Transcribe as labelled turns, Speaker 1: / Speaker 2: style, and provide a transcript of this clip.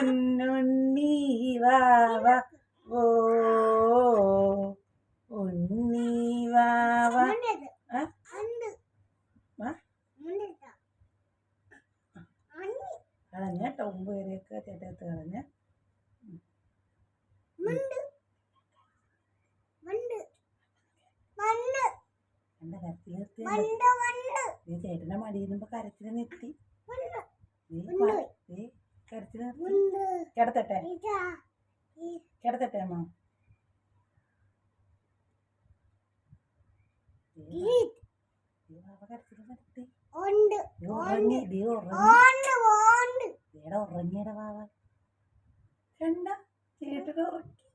Speaker 1: പൊന്നുണ്ണി വാവ
Speaker 2: ഓ വാവ
Speaker 1: കളഞ്ഞ ടൊമ്പ് വരെയൊക്കെ ചേട്ടത്ത് കളഞ്ഞ. ചേട്ടന്റെ മടിയിൽ നിന്നുമ്പോ കരച്ചിൽ നിർത്തി.
Speaker 2: ഉണ്ട്.
Speaker 1: കിടത്തട്ടെ. കിടത്തട്ടെ അമ്മ. ഉറങ്ങിയട വാവ. കണ്ട ചേട്ടൻ ഉറക്കി.